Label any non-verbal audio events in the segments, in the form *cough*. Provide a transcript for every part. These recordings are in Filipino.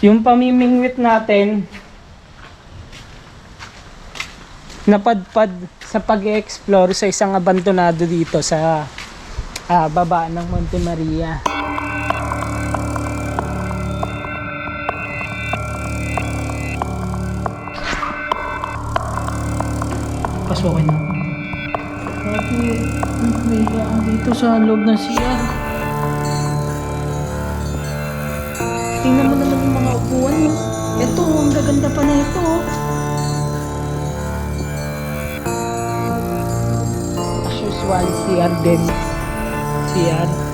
Yung pamimingwit natin, napadpad sa pag-explore sa isang abandonado dito sa ah, baba ng Monte Maria. Pasukin na. Grabe, may daan dito sa loob ng CR. Tingnan mo naman upuan mo. Ito, ang gaganda pa na ito. oh. As usual, din. CR. Morning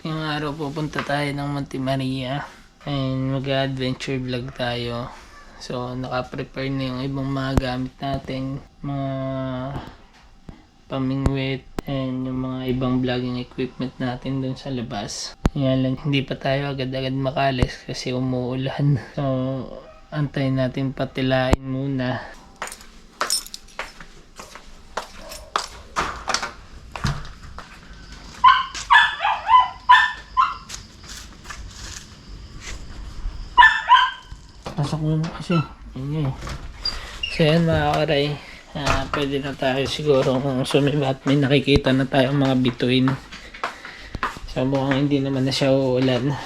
Ngayong araw pupunta tayo ng Monte Maria. And mag-adventure vlog tayo. So naka-prepare na yung ibang mga gamit natin. Mga pamingwit and yung mga ibang vlogging equipment natin dun sa labas. Yan lang, hindi pa tayo agad-agad makalis kasi umuulan. So, antayin natin patilain muna. Pasok muna kasi. Yun. So yan mga karay. Ah, pwede na tayo siguro kung sumibat may nakikita na tayo mga bituin. So mukhang hindi naman na siya uulan.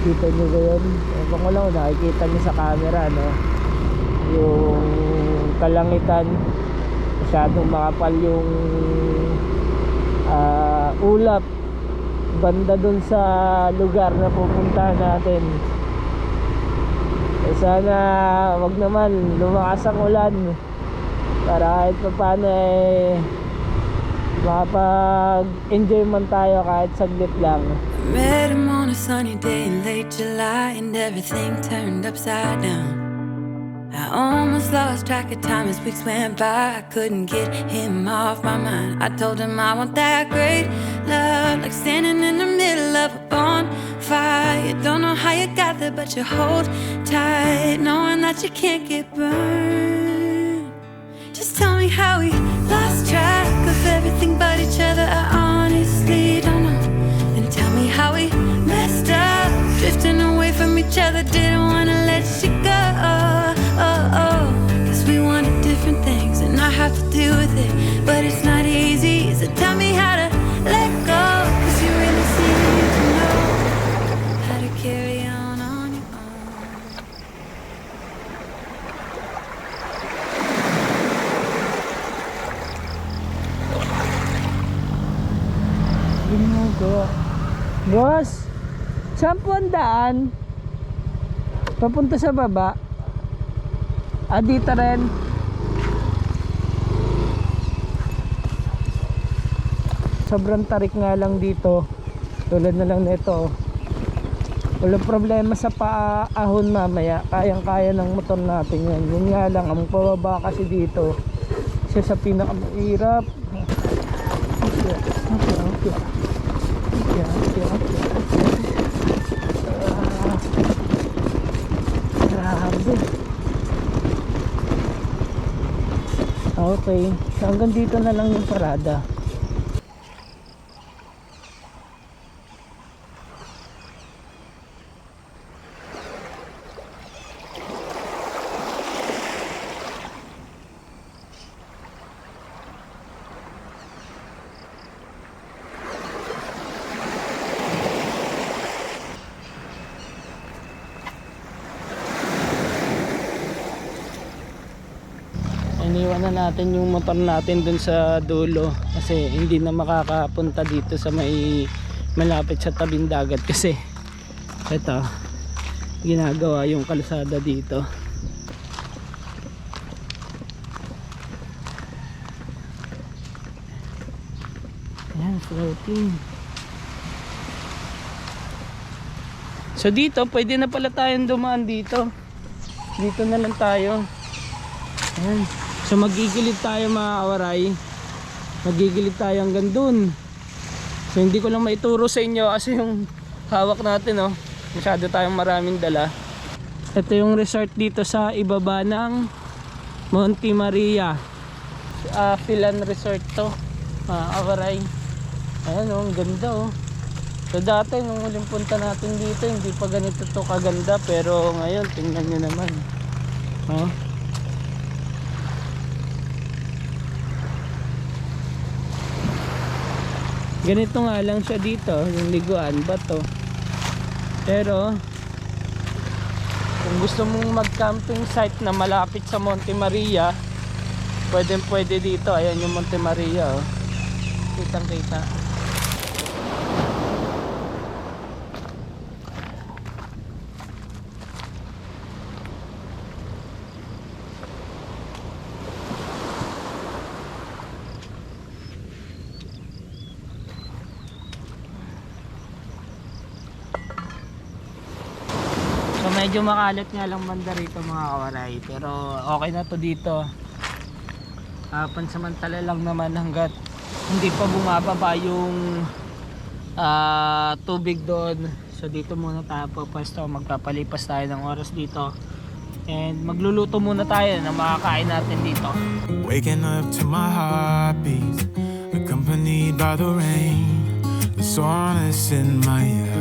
Kita nyo ba yun? Ewan ko lang nakikita nyo sa camera, no? Yung kalangitan, masyadong makapal yung ah, ulap banda dun sa lugar na pupunta natin. Eh, sana wag naman lumakas ang ulan para kahit pa paano eh makapag-enjoy man tayo kahit saglit lang. Met him on a sunny day in late July, and everything turned upside down. I almost lost track of time as weeks went by. I couldn't get him off my mind. I told him I want that great love, like standing in the middle of a bonfire. Don't know how you got there, but you hold tight, knowing that you can't get burned. Just tell me how we lost track of everything but each other. I honestly how we messed up, drifting away from each other. Didn't wanna let you go. Oh, oh. Cause we wanted different things, and I have to deal with it. But it's not easy, so tell me how to let go. Cause you really seem to know how to carry on on your own. Ginugo. Boss, saan daan? Papunta sa baba? Ah, rin. Sobrang tarik nga lang dito. Tulad na lang nito. Walang problema sa paahon mamaya. Kayang-kaya ng motor natin yan. Yun nga lang, ang pababa kasi dito. Siya sa pinakamahirap. Okay, okay. Okay, okay, okay. Ah, grabe. Okay. So, hanggang dito na lang yung parada. Natin yung motor natin dun sa dulo kasi hindi na makakapunta dito sa may malapit sa tabing dagat kasi ito ginagawa yung kalsada dito Ayan, floating. So dito, pwede na pala tayong dumaan dito. Dito na lang tayo. Ayan. So magigilid tayo mga kawaray. Magigilid tayo hanggang dun. So hindi ko lang maituro sa inyo kasi yung hawak natin oh. Masyado tayong maraming dala. Ito yung resort dito sa ibaba ng Monte Maria. Uh, Filan Resort to. Mga kawaray. Ayan oh, ang ganda oh. So dati nung huling punta natin dito, hindi pa ganito to kaganda pero ngayon tingnan nyo naman. Oh. Ganito nga lang siya dito, yung liguan ba to? Pero kung gusto mong mag-camping site na malapit sa Monte Maria, pwede pwede dito. Ayan yung Monte Maria oh. Kitang kita. Medyo makalat nga lang banda rito mga kawaray. Pero okay na to dito. Uh, Pansamantala lang naman hanggat Hindi pa bumababa yung ah, Tubig doon. So dito muna tayo pupwesto Magpapalipas tayo ng oras dito. And magluluto muna tayo ng makakain natin dito. Waking up to my heartbeat, accompanied by the rain. The soreness in my eyes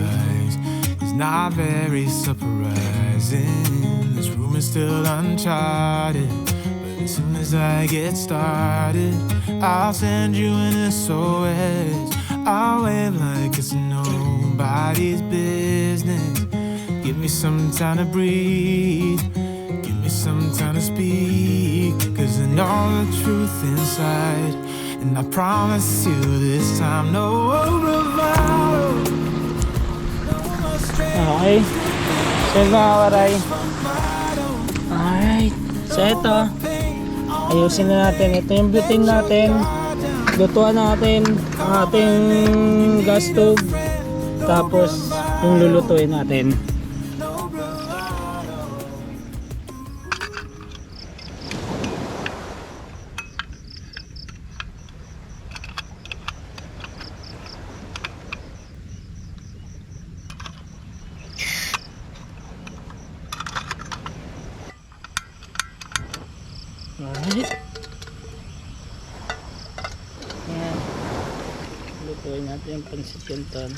is not very surprising. This room is still uncharted, but as soon as I get started, I'll send you an SOS. I'll wave like it's nobody's business. Give me some time to breathe. Give me some time to speak. Cause I know the truth inside. And I promise you this time, no bravado. Okay. So yun, mga kawaray Alright. So ito Ayusin na natin. Ito yung butane natin. Lutuan natin Ang ating gas stove. Tapos yung lulutuin natin Yung pansit canton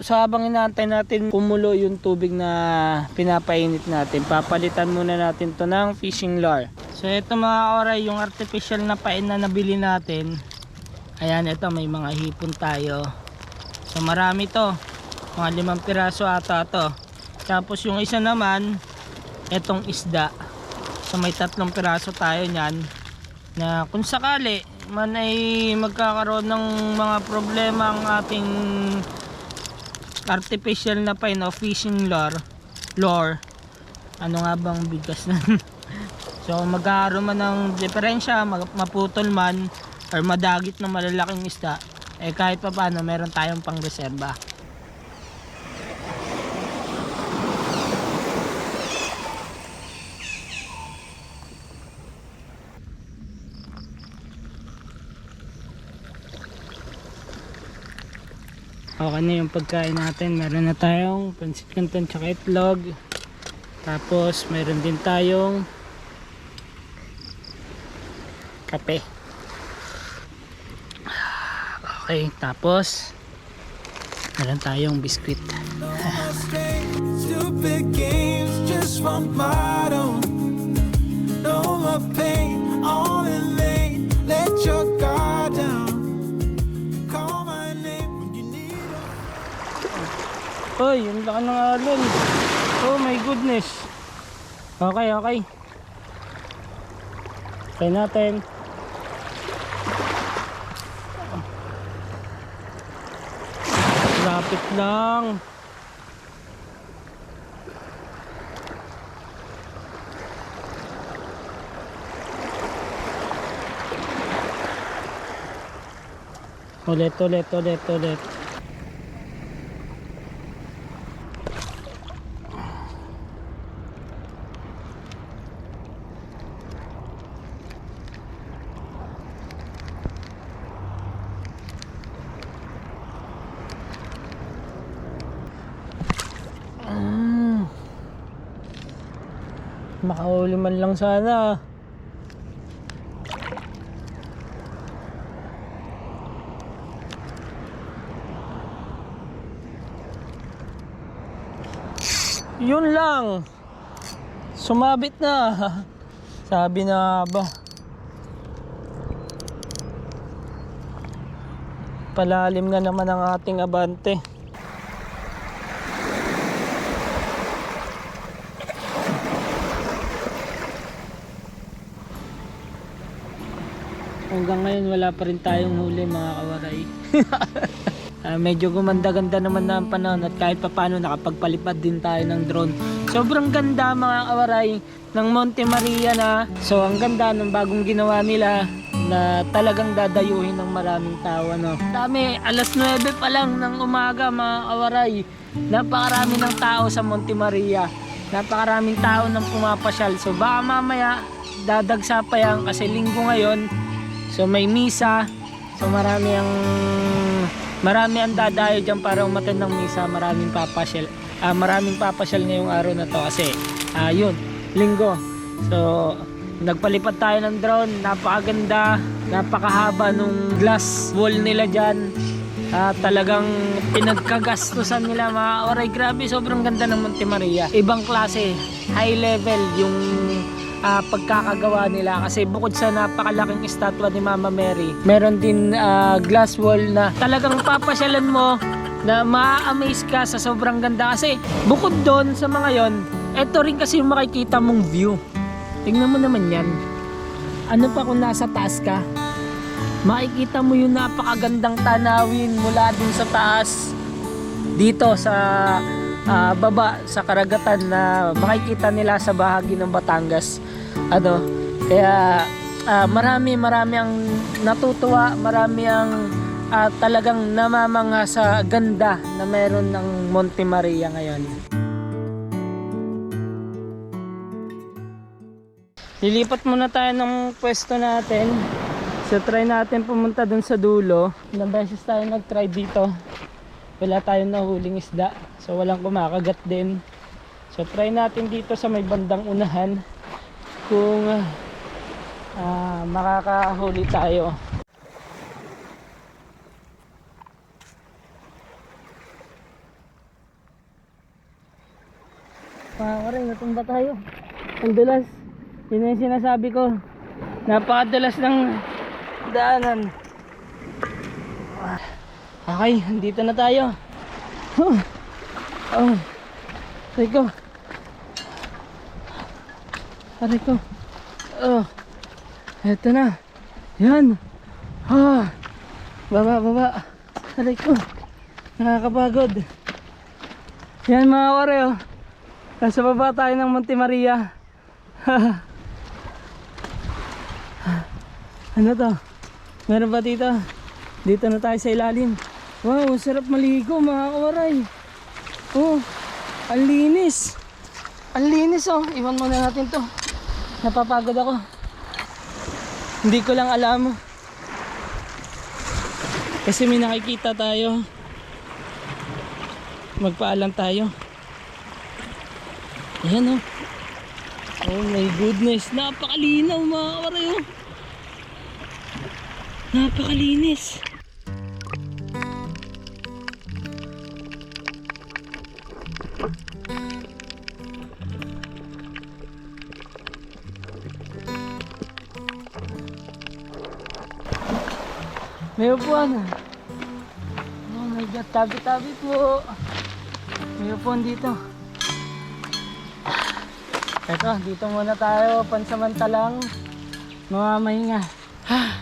So habang inaantay natin kumulo yung tubig na pinapainit natin, papalitan muna natin to ng fishing lure. So ito mga oray, yung artificial na pain na nabili natin. Ayan, ito may mga hipon tayo. So marami to. Mga limang piraso ata to. Tapos yung isa naman, etong isda. So may tatlong piraso tayo niyan. Na kung sakali man ay magkakaroon ng mga problema ang ating artificial na pain o fishing lure lure. Ano nga bang bigas na? *laughs* So magkakaroon man ng diferensya maputol man or madagit ng malalaking isda eh kahit pa paano meron tayong pang reserba Okay na yung pagkain natin. Meron na tayong pansit canton tsaka itlog. Tapos meron din tayong kape. Okay, tapos meron tayong biskwit. *laughs* No more pain, all in vain. Let your Hoy, yung laki ng alon. Oh my goodness. Okay, okay. Try natin. Lapit lang. Ulit, ulit, ulit, ulit. Makahuli man lang sana. Yun lang. Sumabit na. *laughs* Sabi na ba. Palalim na naman ang ating abante. Hanggang ngayon wala pa rin tayong huli mga kawaray. *laughs* Ah, medyo gumanda-ganda naman na ang panahon at kahit papano nakapagpalipad din tayo ng drone. Sobrang ganda mga kawaray ng Monte Maria na. So ang ganda ng bagong ginawa nila na talagang dadayuhin ng maraming tao. Ano. Dami, alas 9 pa lang ng umaga mga kawaray. Napakarami ng tao sa Monte Maria. Napakaraming tao nang pumapasyal. So baka mamaya dadagsa pa yan kasi linggo ngayon. So may misa. So marami ang marami ang dadayo diyan para umattend ng misa. Maraming papasyal. Ah, maraming papasyal ngayong araw na to kasi ah yun, linggo. So nagpalipad tayo ng drone, napakaganda, napakahaba nung glass wall nila diyan. Ah, talagang pinagkagastusan nila mga oray grabe sobrang ganda ng Monte Maria ibang klase high level yung ah, pagkakagawa nila. Kasi bukod sa napakalaking estatwa ni Mama Mary meron din ah, glass wall na talagang papasyalan mo na ma-amaze ka sa sobrang ganda. Kasi bukod doon sa mga yon eto rin kasi yung makikita mong view. Tingnan mo naman yan. Ano pa kung nasa taas ka? Makikita mo yung napakagandang tanawin mula dun sa taas. Dito sa ah, baba sa karagatan na makikita nila sa bahagi ng Batangas ano kaya ah, marami marami ang natutuwa marami ang ah, talagang namamanga sa ganda na meron ng Monte Maria ngayon Lilipat muna tayo ng pwesto natin So try natin pumunta dun sa dulo. Ilang beses tayo nag-try dito. Wala tayong nahuling isda. So walang kumakagat din. So try natin dito sa may bandang unahan kung ah, makakahuli tayo. Mga karing, natumba tayo. Ang dulas. Yun yung sinasabi ko. Napakadulas ng daanan. Okay, dito na tayo. Oh. Aray ko. Aray ko. Oh. Eto na. Yan. Ha. Baba, baba. Aray ko. Nakakapagod. Yan mga wari oh. Nasa baba tayo ng Monte Maria. *laughs* Ano to? Meron ba dito? Dito na tayo sa ilalim. Wow, sarap maligo mga kawaray. Oh, ang linis. Ang linis oh. Iwan muna natin to. Napapagod ako. Hindi ko lang alam. Kasi may nakikita tayo. Magpaalam tayo. Ayan oh. Oh my goodness. Napakalinaw mga kawaray oh. Napakalinis. May upuan. Oh my God, tabi-tabi po. May upuan dito. Ito, dito muna tayo pansamantalang Mamamahinga. Ha.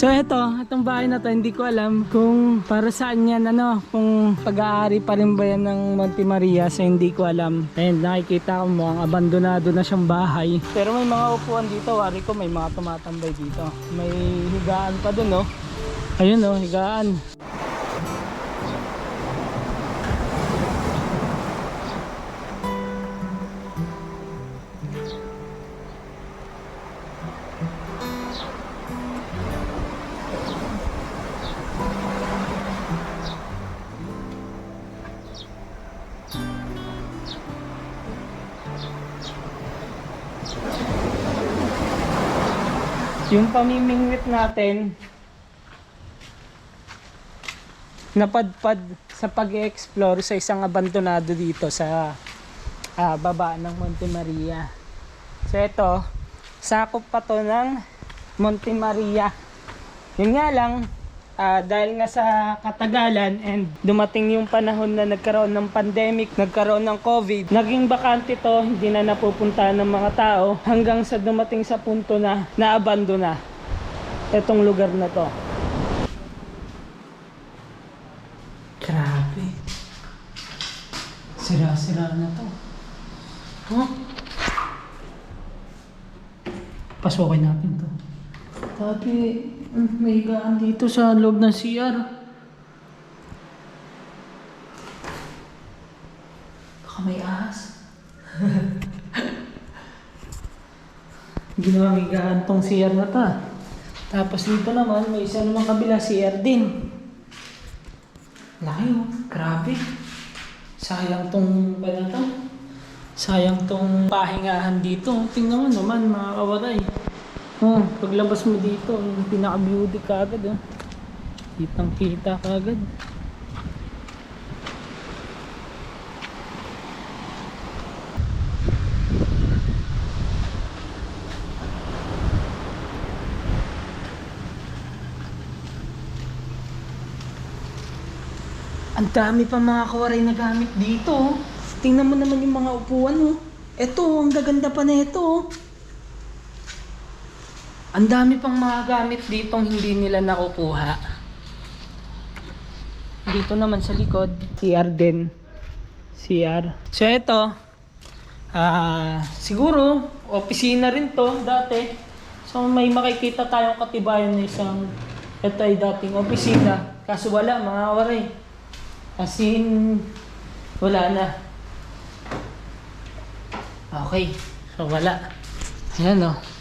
So ito, itong bahay na to, hindi ko alam kung para saan yan, ano, kung pag-aari pa rin ba yan ng Monte Maria, so hindi ko alam. And nakikita ko mo, ang abandonado na siyang bahay. Pero may mga upuan dito, wari ko may mga tumatambay dito. May higaan pa dun, no? Ayun, no, higaan. Yung pamimingwit natin, napadpad sa pag-explore sa isang abandonado dito sa ah, baba ng Monte Maria. So ito, sakop pa to ng Monte Maria. Yun nga lang, ah, dahil nga sa katagalan and dumating yung panahon na nagkaroon ng pandemic, nagkaroon ng COVID, naging bakante to, hindi na napupuntahan ng mga tao hanggang sa dumating sa punto na naabandona itong lugar na to. Grabe. Sira-sira na to. Huh? Pasukin natin to. Mm, may higaan dito sa loob ng CR. Baka may ahas. Ginawang higaan tong CR na ta. Tapos dito naman, may isa naman kabila CR din. Laki oh, grabe. Sayang tong pala to. Sayang tong pahingahan dito. Tingnan mo naman mga kawaray. Oh, paglabas mo dito, yung pinaka-beauty kagad oh. Kitang kita kagad. Ang dami pa mga kawaray na gamit dito. oh. Tingnan mo naman yung mga upuan oh. Ito, ang gaganda pa na ito oh. Ang dami pang mga gamit dito hindi nila nakukuha. Dito naman sa likod, CR din. CR. So ito, ah siguro, opisina rin to dati. So may makikita tayong katibayan na isang, ito ay dating opisina. Kaso wala mga waray. As in, wala na. Okay, so wala. Ayan o.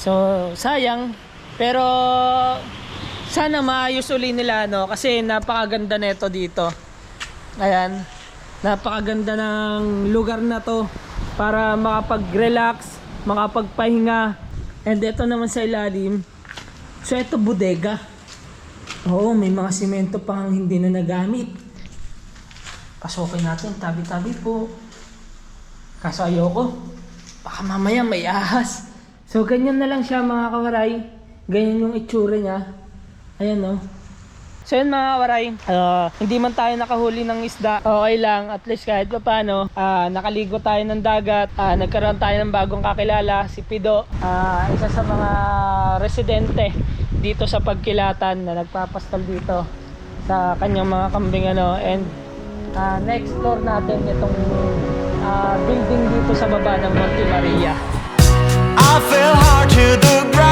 So, sayang. Pero, sana maayos uli nila, no? Kasi napakaganda nito dito. Ayan. Napakaganda ng lugar na to para makapag-relax, makapagpahinga. And ito naman sa ilalim. So, ito bodega. Oo, may mga simento pang hindi na nagamit. Pasukin natin, tabi-tabi po. Kaso ayoko. Baka mamaya may ahas. So, ganyan na lang siya mga kawaray. Ganyan yung itsura niya. Ayan no. So yun mga kawaray, ah, hindi man tayo nakahuli ng isda, okay lang, at least kahit pa paano, ah, nakaligo tayo ng dagat, ah, nagkaroon tayo ng bagong kakilala, si Pido, ah, isa sa mga residente dito sa Pagkilatan na nagpapastal dito sa kanyang mga kambing ano, and ah, na-explore natin itong ah, building dito sa baba ng Monte Maria. fell hard to the ground